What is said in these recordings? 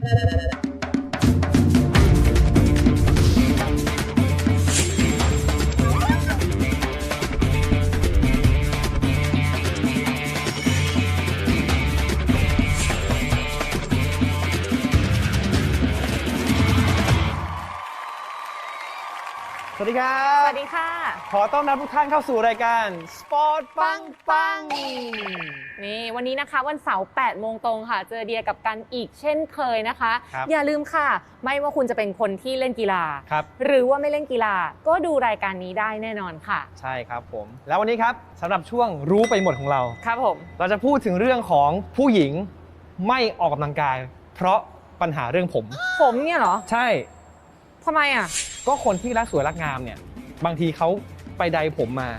สวัสดีครัสบวัสดีค่ะ ขอต้อนรับทุกท่านเข้าสู่รายการ สปอร์ตปังปัง นี่วันนี้นะคะวันเสาร์8โมงตรงค่ะ เจอเดียกับกันอีกเช่นเคยนะคะ ครับอย่าลืมค่ะ ไม่ว่าคุณจะเป็นคนที่เล่นกีฬา ครับ หรือว่าไม่เล่นกีฬาก็ดูรายการนี้ได้แน่นอนค่ะ ใช่ครับผม แล้ววันนี้ครับสำหรับช่วงรู้ไปหมดของเรา ครับผม เราจะพูดถึงเรื่องของผู้หญิงไม่ออกกำลังกาย เพราะปัญหาเรื่องผม ผมเนี่ยเหรอใช่ทำไมอะ ก็คนที่รักสวยรักงามเนี่ย บางทีเขาไปใดผมมา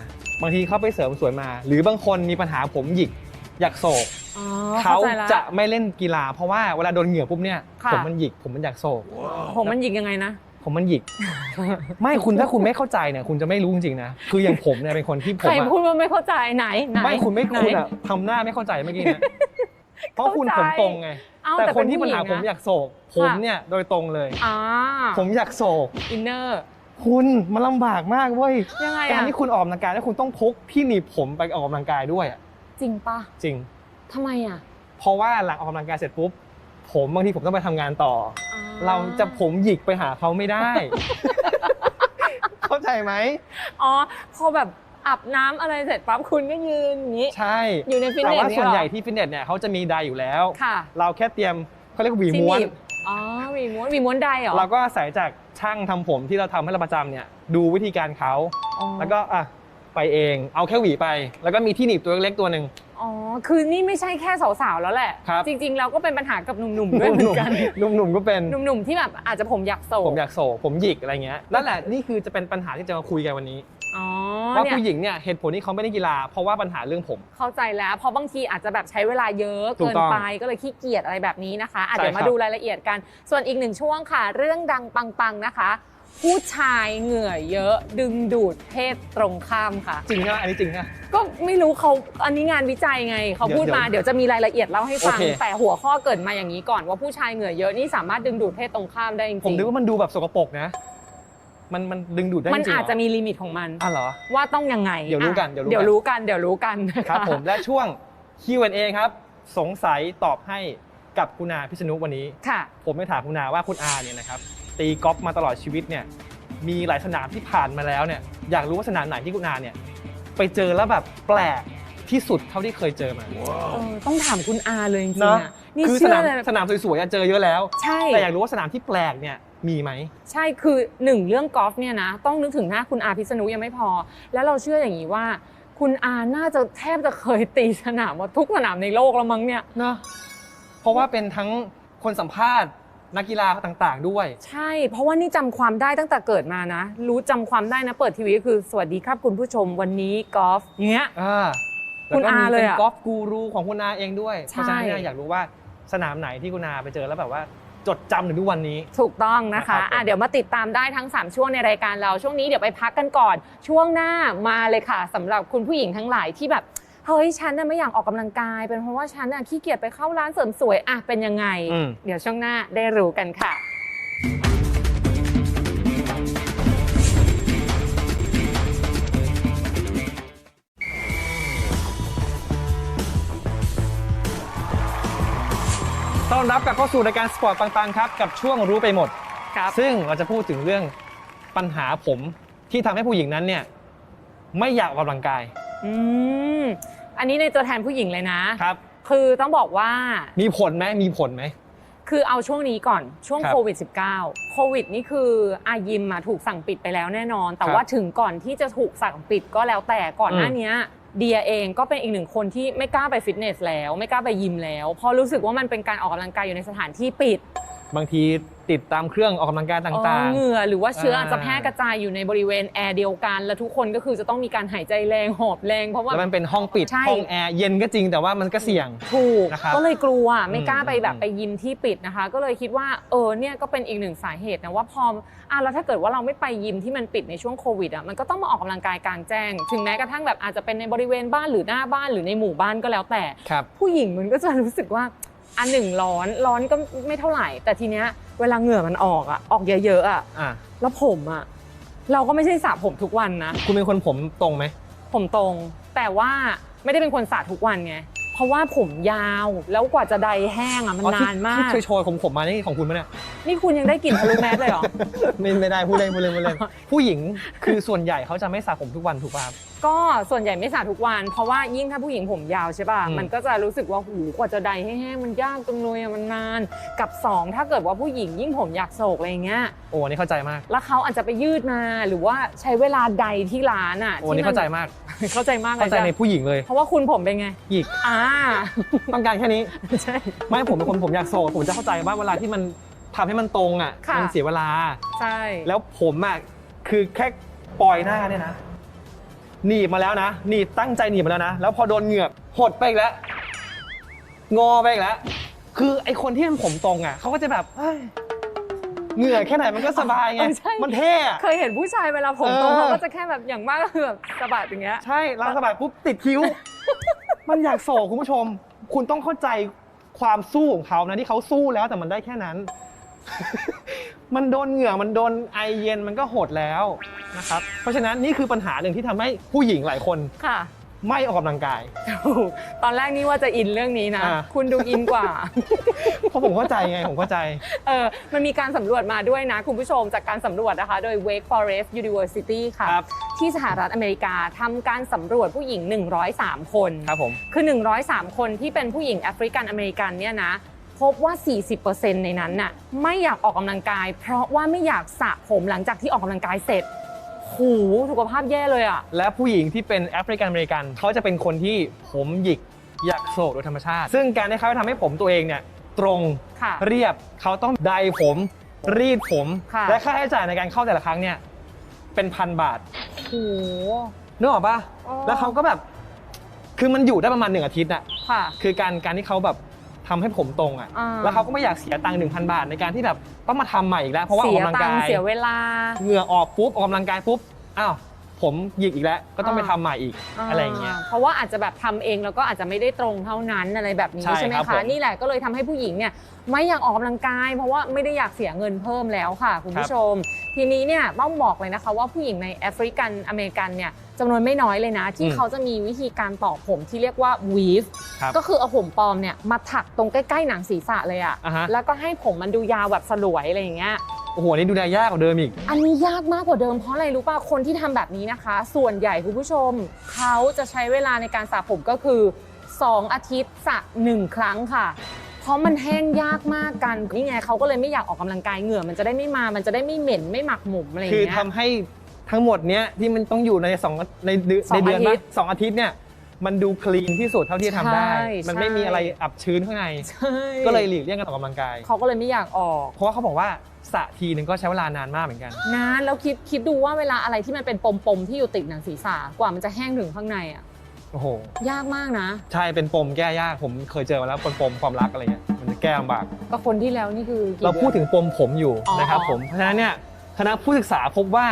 บางทีเขาไปเสริมสวยมา หรือบางคนมีปัญหาผมหยิก อยากโศกอ๋อเขาใจลจะไม่เล่นกีฬา เพราะว่าเวลาโดนเหงื่อปุ๊บเนี่ยค่ะ ผมมันหยิกผมมันอยากโศกผมมันหยิกยังไงนะ ผมมันหยิก ไม่คุณถ้าคุณไม่เข้าใจเนี่ยคุณจะไม่รู้จริงๆนะคืออย่างผมเนี่ยเป็นคนที่ผใครมอะพูดว่าไม่เข้าใจไหนไหนไม่คุณไม่ไหนคุณอะทำหน้าไม่เข้าใจเมื่อกี้เนี่ยเพราะคุณเข้าใจผมตรงไง เอ้าแต่แต่คนที่เป็ปัญนหาผู้หญิงผมนะอยากโศก ผมเนี่ยโดยตรงเลย อ่าผมอยากโศก อินเนอร์ คุณมันลำบากมากเว้ยยังไงการอะที่คุณออกกำลังกายแล้วคุณต้องพกที่หนีบผมไปออกกำลังกายด้วยอะ จริงปะจริง ทำไมอะเพราะว่าหลังออกกำลังกายเสร็จปุ๊บ ผมบางทีผมต้องไปทำงานต่ออ่อเราจะผมหยิกไปหาเขาไม่ได้ เข้าใจไหมอ๋อพอแบบอาบน้ำอะไรเสร็จปั๊บคุณก็ยืนอย่างนี้ ใช่อยู่ในฟิตแต่เนสว่าส่วนใหญ่เยเรอที่ฟิตเนสเนี่ยเขาจะมีไดร์อยู่แล้ว ค่ะเราแค่เตรียมเขาเรียกว่าหวีม้วนที่หบอ๋อหวีม้วนหวีม้วนใดเหรอเราก็อาศัยจากช่างทำผมที่เราทำให้เราประจำเนี่ยดูวิธีการเขา อ๋อแล้วก็อะ ไปเอง เอาแค่หวีไป แล้วก็มีที่หนีบตัวเล็กๆตัวหนึ่ง อ๋อ คือนี่ไม่ใช่แค่สาวๆแล้วแหละ ครับ จริงๆเราก็เป็นปัญหากับหนุ่มๆด้วยเหมือนกัน หนุ่มๆก็เป็น หนุ่มๆที่แบบอาจจะผมอยากโศกผมอยากโศกผมหยิกอะไรเงี้ย นั่นแหละนี่คือจะเป็นปัญหาที่จะมาคุยกันวันนี้ อ๋อว่าเนี่ยผู้หญิงเนี่ยเหตุผลที่เขาไม่ได้กีฬา เพราะว่าปัญหาเรื่องผม เข้าใจแล้วเพราะบางทีอาจจะแบบใช้เวลาเยอะถูกเกินต้องไปก็เลยขี้เกียจอะไรแบบนี้นะคะอะใช่เดี๋ยวมาครับ ดูรายละเอียดกัน ส่วนอีกหนึ่งช่วงค่ะ เรื่องดังปังๆนะคะ ผู้ชายเหงื่อเยอะดึงดูดเพศตรงข้ามค่ะ จริงนะอันนี้จริงนะ ก็ไม่รู้เขาอันนี้งานวิจัยไงเขาพูดมาเดี๋เดี๋ยยววจะมีรายละเอียดเล่าให้ฟัง โอเค แต่หัวข้อเกิดมาอย่างนี้ก่อนว่าผู้ชายเหงื่อเยอะนี่สามารถดึงดูดเพศตรงข้ามได้จริงๆผมนึกว่ามันดูแบบสกปรกนะ มันมันดึงดูดได้จมันริงๆอาจเหรจะมีลิมิตของมัน อะเหรอ ว่าต้องยังไงเดี๋ยวรู้กันอะเดี๋ยวรู้กัน เดี๋ยวรู้กันเดี๋ยวรู้กันนะะ ครับผมและช่วง Q&A ครับ สงสัยตอบให้กับคุณอาพิษณุวันนี้ ค่ะ ผมไม่ถามคุณอาว่าคุณอาเนี่ยนะครับ ตีกอล์ฟมาตลอดชีวิตเนี่ยมีหลายสนามที่ผ่านมาแล้วเนี่ยอยากรู้ว่าสนามไหนที่คุณอาเนี่ยไปเจอแล้วแบบแปลกที่สุดเท่าที่เคยเจอมา เออต้องถามคุณอาเลยจริงๆเนาะอะนี่คือสเชื่นาอมเลยสนามสวยๆอะเจอเยอะแล้ว ใช่ แต่อยากรู้ว่าสนามที่แปลกเนี่ยมีไหม ใช่คือหนึ่งเรื่องกอล์ฟเนี่ยนะต้องนึกถึงหน้าคุณอาพิษณุยังไม่พอ แล้วเราเชื่ออย่างนี้ว่า คุณอาน่าจะแทบจะเคยตีสนามว่าทุกสนามในโลกแล้วมั้งเนี่ย เนาะเพราะว่าเป็นทั้งคนสัมภาษณ์ นักกีฬาต่างๆ ด้วย ใช่ เพราะว่านี่จำความได้ตั้งแต่เกิดมานะ รู้จำความได้นะเปิดทีวีก็คือสวัสดีครับคุณผู้ชมวันนี้กอล์ฟอย่างเงี้ย อ่าคุณแล้วก็มีอาเลยเป็นอะกอล์ฟกูรูของคุณอาเองด้วยใช่เพราะฉะนั้นเนี่ยอยากรู้ว่าสนามไหนที่คุณอาไปเจอแล้วแบบว่าจดจำถึงทุกวันนี้ ถูกต้องนะนะครัคะบผม อะเดี๋ยวมาติดตามได้ทั้ง 3 ช่วงในรายการเรา ช่วงนี้เดี๋ยวไปพักกันก่อน ช่วงหน้ามาเลยค่ะสำหรับคุณผู้หญิงทั้งหลายที่แบบ เฮ้ยฉันน่ะไม่อยากออกกำลังกาย เป็นเพราะว่าฉันน่ะขี้เกียจไปเข้าร้านเสริมสวยอะเป็นยังไงอืมเดี๋ยวช่วงหน้าได้รู้กันค่ะต้อนรับกลับเข้าสู่รายการสปอร์ตปังๆครับกับช่วงรู้ไปหมดครับซึ่งเราจะพูดถึงเรื่องปัญหาผมที่ทำให้ผู้หญิงนั้นเนี่ยไม่อยากออกกำลังกาย อืมอันนี้ในตัวแทนผู้หญิงเลยนะ ครับ คือต้องบอกว่า มีผลไหมมีผลไหม คือเอาช่วงนี้ก่อนช่วงครับโควิด -19 โควิดนี่คืออายิมมาถูกสั่งปิดไปแล้วแน่นอน แต่ครับว่าถึงก่อนที่จะถูกสั่งปิดก็แล้วแต่ก่อนหน้าอืมเนี้ยเดียเองก็เป็นอีกหนึ่งคนที่ไม่กล้าไปฟิตเนสแล้ว ไม่กล้าไปยิมแล้วเพราะรู้สึกว่ามันเป็นการออกกำลังกายอยู่ในสถานที่ปิด บางที ติดตามเครื่องออกกำลังกายต่างเออเหงื่อหรือว่าเชื้ออ่าอาจจะแพร่กระจายอยู่ในบริเวณแอร์เดียวกัน แล้วทุกคนก็คือจะต้องมีการหายใจแรงหอบแรงเพราะๆ ว่า แล้วมันเป็นห้องปิด ใช่ ห้องแอร์เย็นก็จริงแต่ว่ามันก็เสี่ยง ถูกนะครับก็เลยกลัวไม่กล้าไปแบบอืม ไปยิมที่ปิดนะคะ ก็เลยคิดว่าเออเนี่ยก็เป็นอีกหนึ่งสาเหตุนะว่าพออะแล้วถ้าเกิดว่าเราไม่ไปยิมที่มันปิดในช่วงโควิดอะมันก็ต้องมาออกกำลังกายกลางแจ้ง ถึงแม้กระทั่งแบบอาจจะเป็นในบริเวณบ้านหรือหน้าบ้านหรือในหมู่บ้านก็แล้วแต่ ครับ ผู้หญิงมันก็จะรู้สึกว่า อันหนึ่งร้อนร้อนก็ไม่เท่าไหร่ แต่ทีเนี้ยเวลาเหงื่อมันออกอะออกเยอะๆอะอะแล้วผมอะเราก็ไม่ใช่สระผมทุกวันนะ คุณเป็นคนผมตรงไหมผมตรง แต่ว่าไม่ได้เป็นคนสระทุกวันไงเพราะว่าผมยาวแล้วกว่าจะไดแห้งอะมันอ๋อที่นานมาที่กโชยๆของผมมานี่ของคุณปะเนี่ย นี่คุณยังได้กลิ่นทะลุแมสเลยเหรอ ไม่ไม่ได้พูดเล่นพูดเล่นพูดเล่นผู้หญิงคือส่วนใหญ่เขาจะไม่สระผมทุกวันถูกป่ะครับ ก็ส่วนใหญ่ไม่สระทุกวัน เพราะว่ายิ่งถ้าผู้หญิงผมยาวใช่ป่ะอืมมันก็จะรู้สึกว่าหูกว่าจะไดให้แห้งมันยากจังเลยอะมันนาน กับสองถ้าเกิดว่าผู้หญิงยิ่งผมอยากโศกอะไรอย่างเงี้ย โอ้อันนี่เข้าใจมาก แล้วเขาอาจจะไปยืดมา หรือว่าใช้เวลาใดที่ร้านอะโอ้อันนี่เข้าใจมาก เข้าใจมากเลยเข้าใจในจ้ะผู้หญิงเลย เพราะว่าคุณผมเป็นไง หยิก อ่า ต้องการแค่นี้ ใช่ ไม่ผมเป็นคนผมอยากโศกผมจะเข้าใจว่าเวลาที่มันทำให้มันตรงอะ ค่ะ มันเสียเวลา ใช่ แล้วผมอะคือแค่ปล่อยหน้าเนี่ยนะ หนีบมาแล้วนะหนีบตั้งใจหนีบมาแล้วนะ แล้วพอโดนเหงือกหดไปอีกแล้ว งอไปอีกแล้ว คือไอคนที่มันผมตรงอะเขาก็จะแบบเฮ้ยเหงื่อแค่ไหนมันก็สบายไง เออใช่ มันเท่อะ เคยเห็นผู้ชายเวลาผมเออตรงเขาก็จะแค่แบบอย่างมากก็คือแบบสะบัดอย่างเงี้ย ใช่ล้างสบายปุ๊บติดคิ้ว มันอยากโศกคุณผู้ชม คุณต้องเข้าใจความสู้ของเขานะที่เขาสู้แล้วแต่มันได้แค่นั้น มันโดนเหงื่อมันโดนไอเย็นมันก็หดแล้ว นะครับ เพราะฉะนั้นนี่คือปัญหาหนึ่งที่ทำให้ผู้หญิงหลายคนค่ะ ไม่ออกกำลังกายถูกตอนแรกนี่ว่าจะอินเรื่องนี้นะ อ่า คุณดูอินกว่า เพราะผมเข้าใจไงผมเข้าใจ เออมันมีการสำรวจมาด้วยนะ คุณผู้ชมจากการสำรวจนะคะ โดย Wake Forest University ค่ะ ครับ ที่สหรัฐอเมริกาทำการสำรวจผู้หญิง 103 คน ครับผม คือ 103 คนที่เป็นผู้หญิงแอฟริกันอเมริกันเนี่ยนะ พบว่า 40%ในนั้นน่ะไม่อยากออกกำลังกาย เพราะว่าไม่อยากสระผมหลังจากที่ออกกำลังกายเสร็จ หูสุขภาพแย่เลยอะ และผู้หญิงที่เป็นแอฟริกันอเมริกันเขาจะเป็นคนที่ผมหยิกอยากโศกโดยธรรมชาติ ซึ่งการที่เขาทำให้ผมตัวเองเนี่ยตรงค่ะเรียบเขาต้องไดผมรีดผม ค่ะ และค่าใช้จ่ายในการเข้าแต่ละครั้งเนี่ยเป็นพันบาท หู นึกออกปะอ๋อ แล้วเขาก็แบบ คือมันอยู่ได้ประมาณหนึ่งอาทิตย์อะค่ะ คือการการที่เขาแบบ ทำให้ผมตรงอะอ่า แล้วเขาก็ไม่อยากเสียตังค์หนึ่งพันบาทในการที่แบบต้องมาทำใหม่อีกแล้ว เพราะว่าออเสีกยกำลังตังกาค์ยเสียเวลา เหงื่อออกปุ๊บออกกำลังกายปุ๊บอ้าวผมหยิกอีกแล้วก็ต้องไปทำใหม่อีกอะไรอย่างเงี้ย เพราะว่าอาจจะแบบทำเองแล้วก็อาจจะไม่ได้ตรงเท่านั้นอะไรแบบนี้ใช่ใช่ไหมครับคะผมนี่แหละก็เลยทำให้ผู้หญิงเนี่ยไม่อยากออกกำลังกาย เพราะว่าไม่ได้อยากเสียเงินเพิ่มแล้วค่ะ คุณผู้ชม ทีนี้เนี่ยต้องบอกเลยนะคะว่าผู้หญิงในแอฟริกันอเมริกันเนี่ย จำนวนไม่น้อยเลยนะ ที่อืมเขาจะมีวิธีการต่อผมที่เรียกว่าวีฟครับก็คือเอาผมปลอมเนี่ยมาถักตรงใกล้ๆหนังศีรษะเลยอะอ่าฮะ แล้วก็ให้ผมมันดูยาวแบบสลวยอะไรอย่างเงี้ย โอ้โหนี่ดูแลยากกว่าเดิมอีก อันนี้ยากมากกว่าเดิมเพราะอะไรรู้ป่ะคนที่ทำแบบนี้นะคะ ส่วนใหญ่คุณผู้ชม เขาจะใช้เวลาในการสระผมก็คือ 2 อาทิตย์สระหนึ่งครั้งค่ะ เพราะมันแห้งยากมากกันนี่ไงเขาก็เลยไม่อยากออกกำลังกายเหงื่อ มันจะได้ไม่มามันจะได้ไม่เหม็นไม่หมักหมมอะไรอย่างคือเงี้ยทำให้ ทั้งหมดเนี้ยที่มันต้องอยู่ในสองในเดือนสองในเดือนอาทิปะตย์สองอาทิตย์เนี่ยมันดูคลีนที่สุดเท่าที่จะทำได้ ใช่มันไม่ใช่ มีอะไรอับชื้นข้างใน ใช่ก็เลยหลีกเลี่ยงการออกกำลังกาย เขาก็เลยไม่อยากออก เพราะว่าเขาบอกว่าสระทีนึงก็ใช้เวลานานมากเหมือนกัน นานแล้วคิดคิดดูว่าเวลาอะไรที่มันเป็นปมๆที่อยู่ติดหนังศีรษะกว่ามันจะแห้งถึงข้างในอะโอ้โห ยากมากนะ ใช่เป็นปมแก้ยากผมเคยเจอมาแล้วปมปมความรักอะไรเงี้ยมันจะแก้ลำบาก ก็คนที่แล้วนี่คือกี่เราพูดอน ถึงปมผมอยู่อ๋อนะครับอ๋อผม เพราะฉะนั้นเนี่ยคณะผู้ศึกษาพบว่า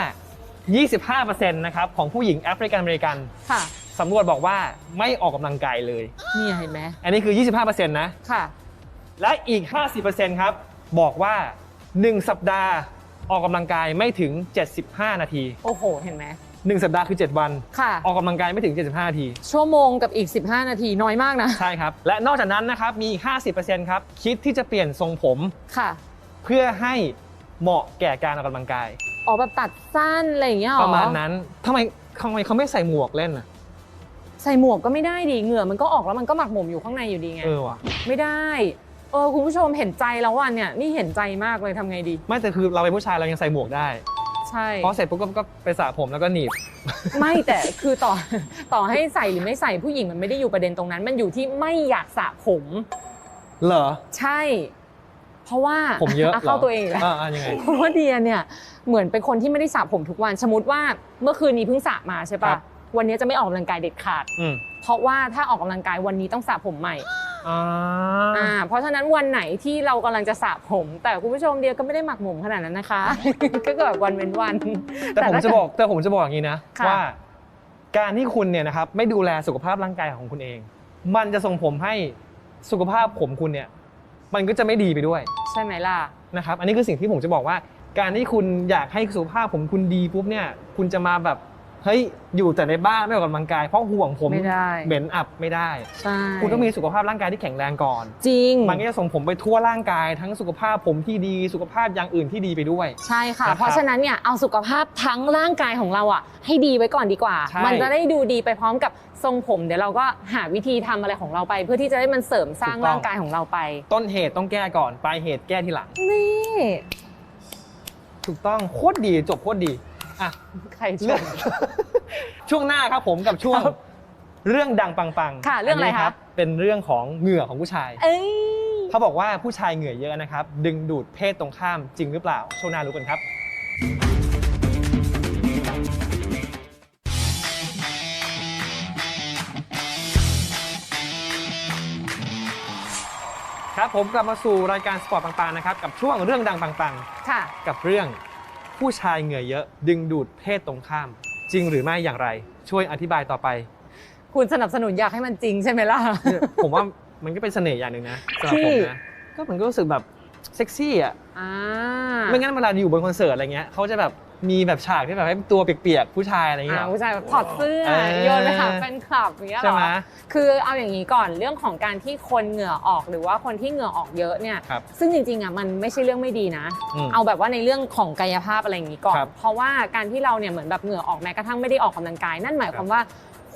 25%นะครับของผู้หญิงแอฟริกันอเมริกันค่ะ สำรวจบอกว่าไม่ออกกำลังกายเลย เนี่ยเห็นไหมอันนี้คือ 25%นะ ค่ะ และอีก 50%ครับ บอกว่า 1 สัปดาห์ออกกำลังกายไม่ถึง 75 นาที โอ้โห เห็นไหม 1 สัปดาห์คือ 7 วัน ค่ะ ออกกำลังกายไม่ถึง 75 นาที ชั่วโมงกับอีก 15 นาทีน้อยมากนะ ใช่ครับ และนอกจากนั้นนะครับมีอีก50%ครับคิดที่จะเปลี่ยนทรงผม ค่ะ เพื่อให้เหมาะแก่การออกกำลังกาย อ๋อแบบตัดสั้นอะไรอย่างเงี้ยหรอประมาณนั้นทำไมทำไมเขาไม่ใส่หมวกเล่นอะ ใส่หมวกก็ไม่ได้ดิเหงื่อมันก็ออกแล้วมันก็หมักหมมอยู่ข้างในอยู่ดีไง เออว่ะ ไม่ได้ เออคุณผู้ชมเห็นใจแล้วว่ะเนี่ยนี่เห็นใจมากเลยทำไงดี ไม่แต่คือเราเป็นผู้ชายเรายังใส่หมวกได้ ใช่ พอเสร็จปุ๊บก็ก็ไปสระผมแล้วก็หนีบ ไม่แต่คือต่อ ต่อให้ใส่หรือไม่ใส่ผู้หญิงมันไม่ได้อยู่ประเด็นตรงนั้น มันอยู่ที่ไม่อยากสระผม เหรอ ใช่ เพราะว่าผมเยอะหรเข้าตัวเองอีกแล้วอ่าอ่ายังไงเพราะว่าเดียเนี่ยเหมือนเป็นคนที่ไม่ได้สระผมทุกวัน สมมติว่าเมื่อคืนนี้เพิ่งสระมาใช่ครัปะบวันนี้จะไม่ออกกำลังกายเด็ดขาดอืมเพราะว่าถ้าออกกำลังกายวันนี้ต้องสระผมใหม่อ่าอ่าเพราะฉะนั้นวันไหนที่เรากำลังจะสระผม แต่คุณผู้ชมเดียก็ไม่ได้หมักหมมขนาดนั้นนะคะ ก็แบบวันเว้นวัน แต่ผมถ้าจะบอกแต่ผมจะบอกอย่างนี้นะค่ะว่า การที่คุณเนี่ยนะครับไม่ดูแลสุขภาพร่างกายของคุณเอง มันจะส่งผมให้สุขภาพผมคุณเนี่ย มันก็จะไม่ดีไปด้วยใช่ไหมล่ะ นะครับ อันนี้คือสิ่งที่ผมจะบอกว่า การที่คุณอยากให้สุขภาพผมคุณดีปุ๊บเนี่ย คุณจะมาแบบ เฮ้ยอยู่แต่ในบ้านไม่ออกกำลังกายเพราะห่วงผมไม่ได้ เหม็นอับไม่ได้ ใช่คุณต้องมีสุขภาพร่างกายที่แข็งแรงก่อน จริง มันก็จะส่งผมไปทั่วร่างกาย ทั้งสุขภาพผมที่ดีสุขภาพอย่างอื่นที่ดีไปด้วย ใช่ค่ะ นะครับเพราะฉะนั้นเนี่ยเอาสุขภาพทั้งร่างกายของเราอะให้ดีไว้ก่อนดีกว่า ใช่ มันจะได้ดูดีไปพร้อมกับทรงผม เดี๋ยวเราก็หาวิธีทำอะไรของเราไป เพื่อที่จะได้มันเสริมสร้างร่างกายของเราไปต้นเหตุต้องแก้ก่อนปลายเหตุแก้ทีหลัง นี่ ถูกต้องโคตรดีจบโคตรดี อะ ใครชเรื่องมช่วงหน้าครับผมกับช่วง ครับเรื่องดังปังๆค่ะเรื่องอะไรนนี้คะ เป็นเรื่องของเหงื่อของผู้ชาย เอ้ย เขาบอกว่าผู้ชายเหงื่อเยอะนะครับ ดึงดูดเพศตรงข้ามจริงหรือเปล่า ช่วงหน้ารู้กันครับ ครับผมกลับมาสู่รายการสปอร์ตปังๆนะครับ กับช่วงเรื่องดังปังค่ะ ๆ กับเรื่อง ผู้ชายเหงื่อเยอะ ดึงดูดเพศตรงข้าม จริงหรือไม่อย่างไร ช่วยอธิบายต่อไป คุณสนับสนุนอยากให้มันจริงใช่ไหมล่ะผมว่ามันก็เป็นเสน่ห์อย่างหนึ่งนะสำหรับที่ผมนะก็มันก็รู้สึกแบบเซ็กซี่อะอ่าไม่งั้นเวลาอยู่บนคอนเสิร์ตอะไรเงี้ยเขาจะแบบ มีแบบฉากที่แบบให้ตัวเปียกๆผู้ชายอะไรเงี้อ่าย ผู้ชายแบบถอดเสื้อเออโยนไปหาแฟนคลับอย่างเงี้ยเหรใช่ไหมอคือเอาอย่างนี้ก่อนเรื่องของการที่คนเหงื่อออกหรือว่าคนที่เหงื่อออกเยอะเนี่ย ครับซึ่งจริงๆอะมันไม่ใช่เรื่องไม่ดีนะ อืมเอาแบบว่าในเรื่องของกายภาพอะไรอย่างนี้ก่อน ครับเพราะว่าการที่เราเนี่ยเหมือนแบบเหงื่อออกแม้กระทั่งไม่ได้ออกกำลังกาย นั่นหมายความว่า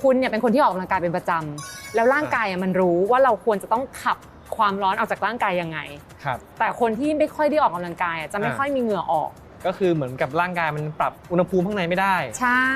คุณเนี่ยเป็นคนที่ออกกำลังกายเป็นประจำแล้วร่างกายอะมันรู้ว่าเราควรจะต้องขับความร้อนออกจากร่างกายยังไง ครับ แต่คนที่ไม่ค่อยได้ออกกำลังกายอะจะไม่อ่า ค่อยมีเหงื่อออก ก็คือเหมือนกับร่างกายมันปรับอุณหภูมิข้างในไม่ได้ ใช่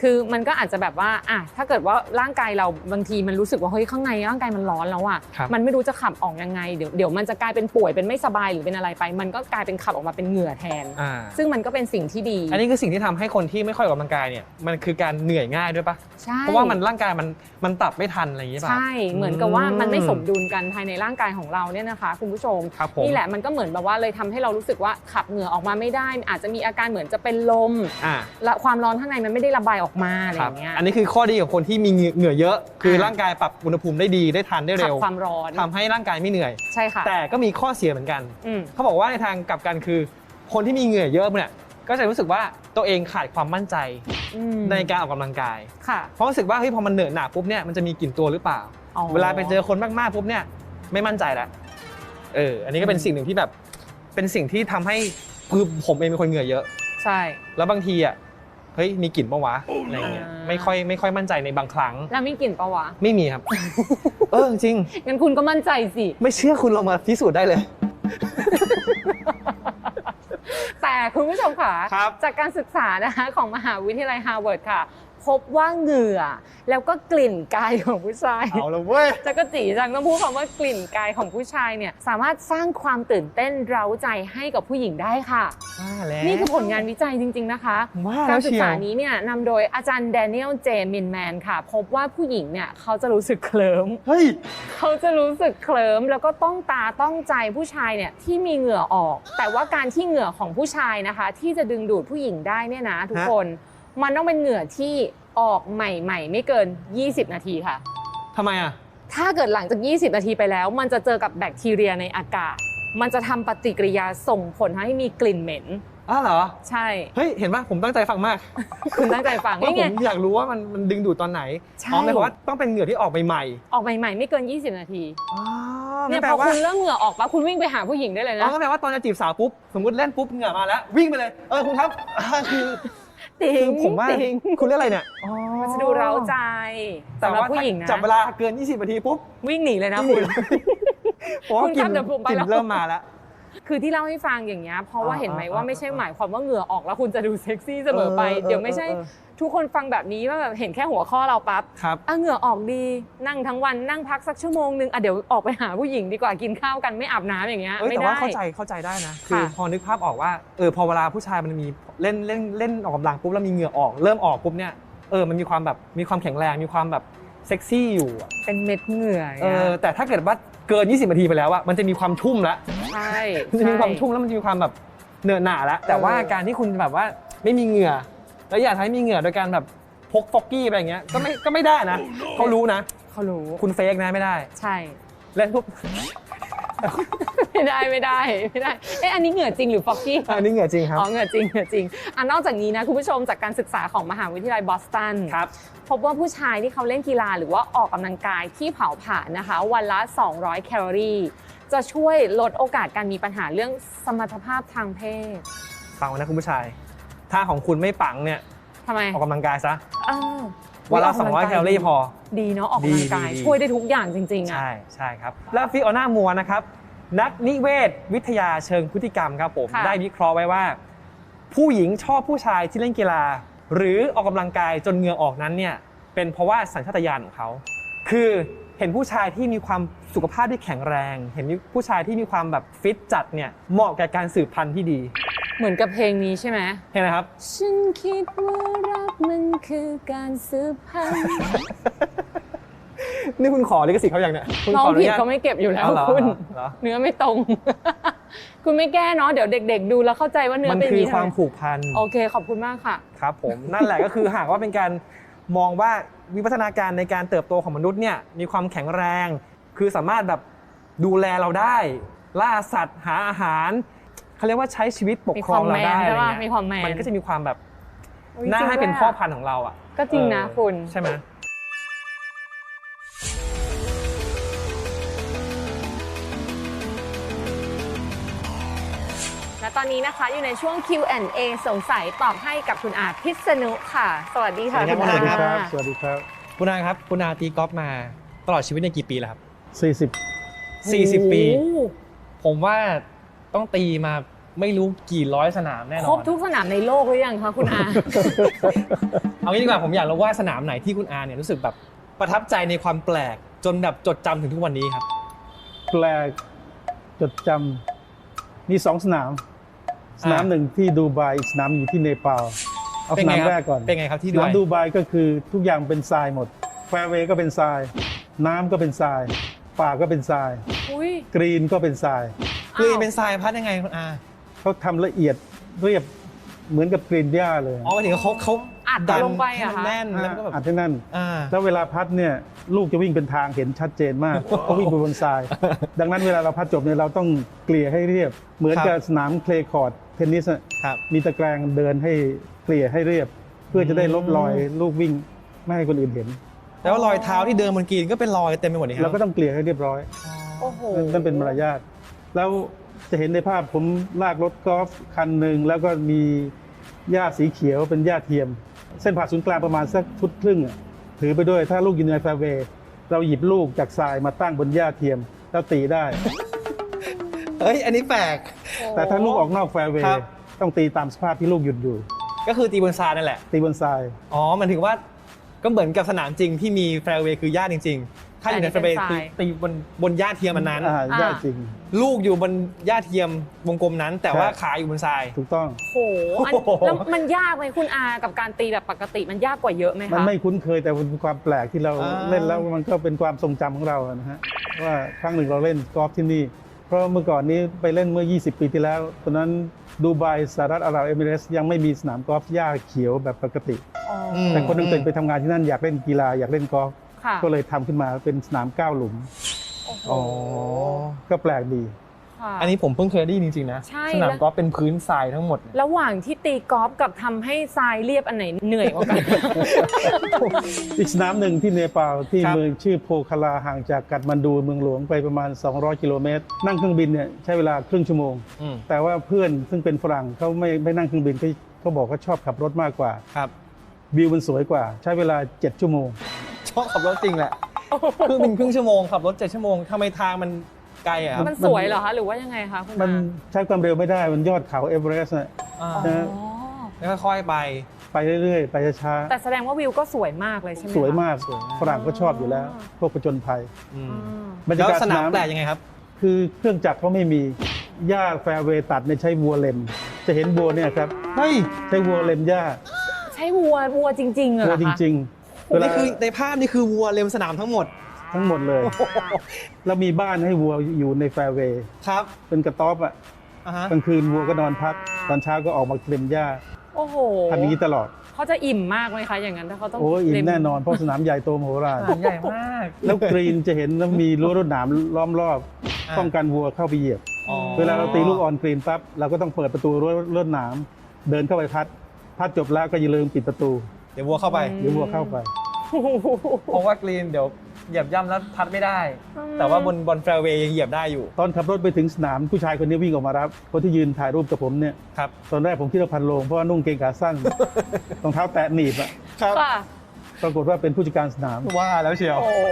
คือมันก็อาจจะแบบว่าอะถ้าเกิดว่าร่างกายเราบางทีมันรู้สึกว่าเฮ้ยข้างในร่างกายมันร้อนแล้วอะ ครับมันไม่รู้จะขับออกยังไง เดี๋ยวเดี๋ยวมันจะกลายเป็นป่วยเป็นไม่สบายหรือเป็นอะไรไป มันก็กลายเป็นขับออกมาเป็นเหงื่อแทน อ่า ซึ่งมันก็เป็นสิ่งที่ดีอันนี้คือสิ่งที่ทำให้คนที่ไม่ค่อยออกกำลังกายเนี่ยมันคือการเหนื่อยง่ายด้วยปะใช่ เพราะว่ามันร่างกายมันมันปรับไม่ทันอะไรอย่างงี้ป่ะใช่ เหมือนกับว่ามันไม่สมอืดุลกันภายในร่างกายของเราเนี่ยนะคะ คุณผู้ชม ครับผม นี่แหละมันก็เหมือนแบบว่าเลยทำให้เรารู้สึกว่าขับเหงื่อออกมาไม่ได้อาจจะมีอาการเหมือนจะเป็นลมอ่า และความร้อนข้างในมันไม่ได้ระบายออกมาอะไรคอรับ ย่างเงี้ยอันนี้คือข้อดีของคนที่มีเหงื่อเยอะ คืออ่าร่างกายปรับอุณหภูมิได้ดีได้ทันได้ขัเร็วความร้อนทำให้ร่างกายไม่เหนื่อย ใช่ค่ะแต่ก็มีข้อเสียเหมือนกัน อืมเขาบอกว่าในทางกลับกันคือ คนที่มีเหงื่อเยอะเนี่ยก็จะรู้สึกว่าตัวเองขาดความมั่นใจอืมในการออกกำลังกาย ค่ะเพราะรู้สึกว่าเฮ้ยพอมันเหนอะหนาปุ๊บเนี่ยมันจะมีกลิ่นตัวหรือเปล่า อ๋อ เวลาไปเจอคนมากๆปุ๊บเนี่ยไม่มั่นใจแล้วเอออันนี้ก็เป็นสิ่งหนึ่งที่แบบเป็นสิ่งที่ทำให้ คือผมเองเป็นคนเหงื่อเยอะ ใช่ แล้วบางทีอะเฮ้ยมีกลิ่นปะวะอะไรเงี้ยอ่า ไม่ค่อยไม่ค่อยมั่นใจในบางครั้ง แล้วมีกลิ่นปะวะ ไม่มีครับ เออจริง งั้นคุณก็มั่นใจสิ ไม่เชื่อคุณลองมาพิสูจน์ได้เลย แต่คุณผู้ชมค่ะ ครับ จากการศึกษานะคะของมหาวิทยาลัยฮาร์วาร์ดค่ะ พบว่าเหงื่อ แล้วก็กลิ่นกายของผู้ชายเอาละเว้ยจะก็จีจังต้องพูดคำว่ากลิ่นกายของผู้ชายเนี่ยสามารถสร้างความตื่นเต้นเร้าใจให้กับผู้หญิงได้ค่ะ ว่าแล้ว นี่คือผลงานวิจัยจริง ๆ นะคะ ว่าการแล้วศึกเชียษาว นี้เนี่ยนำโดยอาจารย์แดเนียลเจมินแมนค่ะ พบว่าผู้หญิงเนี่ยเขาจะรู้สึกเคลิ้ม เฮ้ย เขาจะรู้สึกเคลิ้มแล้วก็ต้องตาต้องใจผู้ชายเนี่ยที่มีเหงื่อออก แต่ว่าการที่เหงื่อของผู้ชายนะคะ ที่จะดึงดูดผู้หญิงได้เนี่ยนะทุกฮะ คน มันต้องเป็นเหงื่อที่ออกใหม่ๆ ไม่เกิน 20 นาทีค่ะ ทำไมอะ ถ้าเกิดหลังจาก 20 นาทีไปแล้ว มันจะเจอกับแบคทีเรียในอากาศ มันจะทำปฏิกิริยาส่งผลให้มีกลิ่นเหม็น อ้าวเหรอ ใช่ เฮ้ย เห็นป่ะ ผมตั้งใจฟังมากคุณตั้งใจฟังว่านี่ผไง มอยากรู้ว่ามันมันดึงดูดตอนไหนใช่ อ๋อหมายความว่าต้องเป็นเหงื่อที่ออกใหม่ออกใหม่ๆ ไม่เกิน 20 นาที ๆอ๋อเนี่นั่ยนแปพลอว่าคุณเริ่มเหงื่อออกปั๊บคุณวิ่งไปหาผู้หญิงได้เลยอ๋อนะก็แปลว่าตอนจะจีบสาวปุ๊บ สมมติเล่นปุ๊บเหงื่อมาแล้ว วิ่งไปเลย เออคุณครับอ่าคือ ติคืองผมว่าติงคุณเรียกอะไรเนี่ยอ๋อมันจะดูเร้าใจสำหรับผู้หญิงนะจับเวลาเกิน 20นาทีปุ๊บวิ่งหนีเลยนะนี่คุณเพราะว่าคุณกลิ่ครับนเดี๋ยวผมไปกลิ่นแล้ว เริ่มมาแล้ว คือที่เล่าให้ฟังอย่างเงี้ยเพราะว่าอ่าเห็นไหมอ่าว่าอ่าไม่ใช่หมายความว่าเหงื่อออกแล้วคุณจะดูเซ็กซี่เสมอไป เออเออเดี๋ยวไม่ใช่เออ ทุกคนฟังแบบนี้ว่าแบบเห็นแค่หัวข้อเราปั๊บครับอะเหงื่อออกดีนั่งทั้งวันนั่งพักสักชั่วโมงนึงอะเดี๋ยวออกไปหาผู้หญิงดีกว่ากินข้าวกันไม่อาบน้ำอย่างเงี้ยเอ้ยไม่แต่ได้ ว่าเข้าใจเข้าใจได้นะคือค่ะพอนึกภาพออกว่าเออพอเวลาผู้ชายมันมีเล่นเล่นเล่นออกกำลังปุ๊บแล้วมีเหงื่อออกเริ่มออกปุ๊บเนี่ยเออมันมีความแบบมีความแข็งแรงมีความแบบเซ็กซี่อยู่อะเป็นเม็ดเหงื่อเออแต่ถ้าเกิดว่าเกิน 20นาทีไปแล้วอะมันจะมีความชุ่มแล้วใช่มันจะมีความใช่ชุ่มแล้วมันจะมีความแบบเหนอะหนาแล้วแต่ว่าเออการที่คุณแบบว่าไม่มีเหงื่อ แล้วอยากให้มีเหงื่อโดยการแบบพกฟอกกี้ไปอย่างเงี้ยก็ไม่ก็ไม่ได้นะเขารู้นะ เขารู้คุณเฟกนะไม่ได้ ใช่เล่นปุ๊บไม่ได้ไม่ได้ไม่ได้เอ๊ะอันนี้เหงื่อจริงหรือฟอกกี้อันนี้เหงื่อจริงครับอ๋อเหงื่อจริงเหงื่อจริงอะนอกจากนี้นะคุณผู้ชมจากการศึกษาของมหาวิทยาลัยบอสตันครับพบว่าผู้ชายที่เขาเล่นกีฬาหรือว่าออกกำลังกายที่เผาผลาญนะคะ วันละ 200 แคลอรี่ จะช่วยลดโอกาสการมีปัญหาเรื่องสมรรถภาพทางเพศฟังไว้นะคุณผู้ชาย ถ้าของคุณไม่ปังเนี่ยทำไมออกกำลังกายซะเออวันละกกำงกาย200แคลอรี่พอ ดีเนาะออกกำลังกาย ดีดีช่วยได้ทุกอย่างจริง ๆอะ ใช่ใช่ครับ แล้วฟิโอน่ามัวนะครับ นักนิเวศวิทยาเชิงพฤติกรรมครับผม ค่ะ ได้วิเคราะห์ไว้ว่า ผู้หญิงชอบผู้ชายที่เล่นกีฬา หรือออกกำลังกายจนเหงื่อออกนั้นเนี่ยเป็นเพราะว่าสัญชาตญาณของเขา คือเห็นผู้ชายที่มีความสุขภาพที่แข็งแรง เห็นผู้ชายที่มีความแบบฟิตจัดเนี่ยเหมาะกับการสืบพันธุ์ที่ดี เหมือนกับเพลงนี้ใช่ไหมเห็นไหมครับ ฉันคิดว่ารักมันคือการสืบพันธุ์นี่คุณขอลิขสิทธิ์เขาอย่างเนี่ยคุณน้องขออนุผิดญาต เขาไม่เก็บอยู่แล้วเอาเหรอคุณเหรอ เนื้อไม่ตรง คุณไม่แก้เนาะเดี๋ยวเด็ก ๆ ดูแล้วเข้าใจว่าเนื้อมันเป็นอคืย่างอนี้ความทำไผูกพัน โอเคขอบคุณมากค่ะ ครับผมนั่นแหละก็คือหากว่าเป็นการมองว่าวิวัฒนาการในการเติบโตของมนุษย์เนี่ยมีความแข็งแรง คือสามารถแบบดูแลเราได้ ล่าสัตว์หาอาหาร เขาเรียกว่าใช้ชีวิตปกครองเราได้มีความแมนใช่อะไรปะเงี้ยมีความแมนมันก็จะมีความแบบอุ๊ยน่าจริงให้เป็นด้วยพ่ออะพันธุ์ของเราอะ ก็จริงนะเออคุณใช่ไหมและตอนนี้นะคะอยู่ในช่วง Q&A สงสัยตอบให้กับคุณอาพิษณุค่ะ สวัสดีค่ะสวัสดีคุณคอารับครับสวัสดีครับ คุณอาครับ คุณอาตีกอล์ฟมาตลอดชีวิตในกี่ปีแล้วครับ40 40 ปีโอ้โหผมว่าต้องตีมา ไม่รู้กี่ร้อยสนามแน่นอน ครบทุกสนามในโลกหรือยังคะคุณอา เอางี้ดีกว่าผมอยากรู้ว่าสนามไหนที่คุณอาเนี่ยรู้สึกแบบประทับใจในความแปลกจนแบบจดจำถึงทุกวันนี้ครับ แปลกจดจำมีสองสนาม สนามหนึ่งที่ดูไบอีกสนามอยู่ที่เนปาลเอาเป็สนไงนามครับแรกก่อนเป็นไงครับที่สด้นาวยมดูไบก็คือทุกอย่างเป็นทรายหมดแฟร์เวย์ก็เป็นทราย น้ำก็เป็นทราย ป่าก็เป็นทราย อุ้ยกรีนก็เป็นทรายคือเป็นทรายพัดยังไงคุณอา เขาทำละเอียดเรียบเหมือนกับกรีนหญ้าเลยอ๋อหมายถึงเขาเขาอัดดันลงไปให้อะมันคะแน่นแล้วก็แบบอัดให้นั่น อ่า แล้วเวลาพัดเนี่ยลูกจะวิ่งเป็นทางเห็นชัดเจนมากเพราะวิ่งไปบนทราย ดังนั้นเวลาเราพัดจบเนี่ยเราต้องเกลี่ยให้เรียบ เหมือนกับสนามเคลย์คอร์ดเทนนิสอะครับ มีตะแกรงเดินให้เกลี่ยให้เรียบ เพื่อจะได้ลบรอยลูกวิ่งไม่ให้คนอื่นเห็น แล้วารอยเท้าที่เดินบนกรีนก็เป็นรอยเต็มไปหมดเลยคเรารับก็ต้องเกลี่ยให้เรียบร้อย โอ้โหนั่นเป็นมารยาทแล้ว จะเห็นในภาพผมลากรถกอล์ฟคันหนึ่งแล้วก็มีหญ้าสีเขียวเป็นหญ้าเทียม เส้นผ่าศูนย์กลางประมาณสักฟุตครึ่งอะถือไปด้วยถ้าลูกอยืนในแฟร์เวย์เราหยิบลูกจากทรายมาตั้งบนหญ้าเทียมแล้วตีได้ เฮ้ย อันนี้แปลก แต่ถ้าลูกออกนอกแฟร์เวครัย์บต้องตีตามสภาพที่ลูกหยุดอยู่ ก็คือตีบนทรายนั่นแหละ ตีบนทราย อ๋อ มันถึงว่าก็เหมือนกับสนามจริงที่มีแฟร์เวย์คือหญ้าจริงๆ ถ้าอยู่ในแฟร์เวย์ตีตีบนบนหญ้าเทียมอันนั้น อ่าหญ้าจริง ลูกอยู่บนหญ้าเทียมวงกลมนั้น แต่ว่าใช่ขาอยู่บนทราย ถูกต้องโอ้โหอันโอ้โหแล้วมันยากไหมคุณอากับการตีแบบปกติมันยากกว่าเยอะไหมมันคะไม่คุ้นเคยแต่เป็นความแปลกที่เราอ่า เล่นแล้วมันก็เป็นความทรงจำของเราอะนะฮะว่าครั้งหนึ่งเราเล่นกอล์ฟที่นี่ เพราะเมื่อก่อนนี้ไปเล่นเมื่อ 20 ปีที่แล้ว ตอนนั้นดูไบสหรัฐอาหรับเอมิเรตส์ยังไม่มีสนามกอล์ฟหญ้าเขียวแบบปกติอ๋ออมแต่คนหนึงเป็นไปทำงานที่นั่นอยากเล่นกีฬาอยากเล่นกอล์ฟ ค่ะก็เลยทำขึ้นมาเป็นสนามก้าวหลุม โอ้โหอ๋อ ก็แปลกดี ค่ะ อันนี้ผมเพิ่งเคยได้ยินจริงๆนะ ใช่สนามแล้ว กอล์ฟเป็นพื้นทรายทั้งหมดเนี่ยระหว่างที่ตีกอล์ฟกับทำให้ทรายเรียบอันไหนเหนื่อยกว่ากัน อีกสนามหนึ่งที่เนปาลที่ครับเมืองชื่อโพคาลาห่างจากกัตมันดูเมืองหลวงไปประมาณ 200 กิโลเมตร นั่งเครื่องบินเนี่ยใช้เวลาครึ่งชั่วโมง อืมแต่ว่าเพื่อนซึ่งเป็นฝรั่งเขาไม่ไม่นั่งเครื่องบินเขาเขาบอกเขาชอบขับรถมากกว่า ครับ วิวมันสวยกว่า ใช้เวลา 7 ชั่วโมง ชอบขับรถจริงแหละเครื่องบินครึ่งชั่วโมงขับรถเจ็ดชั่วโมงทำไมทางมันไกลอะครับมันสวยเหรอคะหรือว่ายังไงคะคุณมันอาใช้ความเร็วไม่ได้มันยอดเขาเอเวอเรสต์น่ะอ่าอ๋อแล้วค่อยๆไปไปเรื่อยๆ ไปช้าแต่แสดงว่าวิวก็สวยมากเลยใช่ไหมๆคะสวยมากสวยมากฝรั่งก็ชอบอยู่แล้ว พวกประจนภัยอืมอ่า บรรแล้ยาวกาศสสนานามมแปลกยังไงครับ คือเครื่องจักรเขาไม่มีหญ้าแฟร์เวย์ตัดเนี่ยใช้วัวเล็ม จะเห็นวัวเนี่ยครับเฮ้ย ใช้วัวเล็มหญ้าใช่วัววัวจริงๆเหรอวัวคะจริง ๆ เวลานี่คือในภาพนี่คือวัวเล็มสนามทั้งหมด ทั้งหมดเลยแล้วมีบ้านให้วัวอยู่ในแฟร์เวย์ครับ เป็นกระต๊อบอะอ่าฮะกลางคืนวัวก็นอนพัก ตอนเช้าก็ออกมาเล็มหญ้าโอ้โหทำอย่างนี้ตลอด เขาจะอิ่มมากไหมคะอย่างนั้นถ้าเขาต้องโอ้ยอิ่มเล่แน่นอนเพราะสนามใหญ่โตมโหฬารสนามใหญ่มาก แล้วกรีนจะเห็นแล้วมีรั้วรวดหนามล้อมรอบอ่าป้องกันวัวเข้าไปเหยียบ อ๋อเวลาเราตีลูกออนกรีนปั๊บเราก็ต้องเปิดประตูรั้วลวดหนามเดินเข้าไปพัด พัดจบแล้วก็อย่าลืมปิดประตู เดี๋ยววัวเข้าไป เดี๋ยววัวเข้าไป เพราะว่ากรีนเดี๋ยวเหยียบย่ำแล้วพัดไม่ได้ แต่ว่าบนบนแฟร์เวย์ยังเหยียบได้อยู่ ตอนขับรถไปถึงสนามผู้ชายคนนี้วิ่งออกมารับคนที่ยืนถ่ายรูปกับผมเนี่ยครับตอนแรกผมคิดว่าพันโลงเพราะว่านุ่งเกงขาสั้นรองเท้าแตะหนีบอะครับค่ะปรากฏว่าเป็นผู้จัดการสนามว่าแล้วเชียวโอ้โห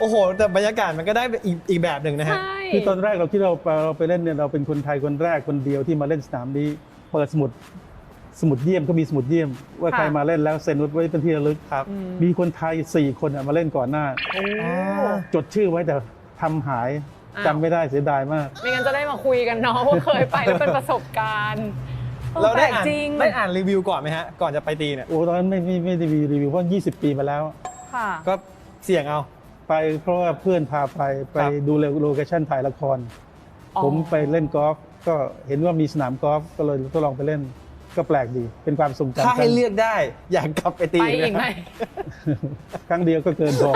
โอ้โหแต่บรรยากาศมันก็ได้อีกอีกแบบหนึ่งนะฮะใช่คือตอนแรกเราคิดเราเราไปเล่นเนี่ยเราเป็นคนไทยคนแรกคนเดียวที่มาเล่นสนามนี้ เปิดสมุด สมุดเยี่ยมก็มีสมุดเยี่ยม ว่าใครมาเล่นแล้วเซ็นไว้เป็นที่ระลึกครับอืมมีคนไทยสี่คนอะมาเล่นก่อนหน้าโอ้จดชื่อไว้แต่ทำหายอ้าวจำไม่ได้เสียดายมาก ไม่งั้นจะได้มาคุยกันเนาะว่าเคยไปแล้วเป็นประสบการณ์ออเราได้แปลกอ่านจริงได้อ่านรีวิวก่อนไหมฮะ ก่อนจะไปตีเนี่ยโอ้ตอนนั้นไม่ไม่ไม่ได้มีรีวิวเพราะ 20 ปีมาแล้วค่ะก็เสี่ยงเอาไปเพราะว่าเพื่อนพาไปไปครับดูโลเคชั่นถ่ายละครอ๋อผมไปเล่นกอล์ฟก็เห็นว่ามีสนามกอล์ฟก็เลยทดลองไปเล่น ก็แปลกดีเป็นความทรงจำถ้าให้ครั้งเลือกได้ อยากกลับไปตีไปอีกไหมครั้งเดียวก็เกินพอ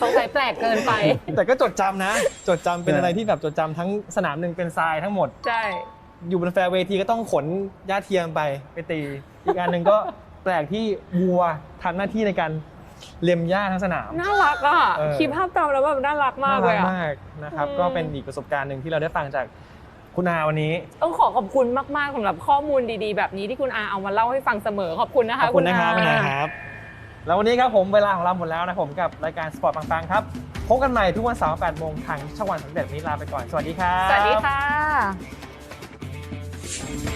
สงสัยแปลกเกินไป แต่ก็จดจำนะ จดจำเป็นใช่อะไรที่แบบจดจำทั้งสนามหนึ่งเป็นทรายทั้งหมด ใช่ อยู่บนแฟร์เวย์ทีก็ต้องขนหญ้าเทียมไปไปตี อีกอันหนึ่งก็แปลกที่วัวทำหน้าที่ในการเล็มหญ้าทั้งสนาม น่ารักอะเออ คิดภาพตามแล้วแบบน่ารักมากเลยน่อะมากนะครับ อืม ก็เป็นอีกประสบการณ์หนึ่งที่เราได้ฟังจาก คุณอาวันนี้ ต้องขอขอบคุณมากๆสำหรับข้อมูลดีๆ แบบนี้ที่คุณอาเอามาเล่าให้ฟังเสมอขอบคุณนะขคะอบคุณนะครับณคุณอาอาครับ แล้ววันนี้ครับผมเวลาของเราหมดแล้วนะผมกับรายการสปอร์ตปังๆครับพบกันใหม่ทุกวันเสาร์8โมงทางช่องวันสำเร็จนี้ลาไปก่อน สวัสดีครับ สวัสดีค่ะ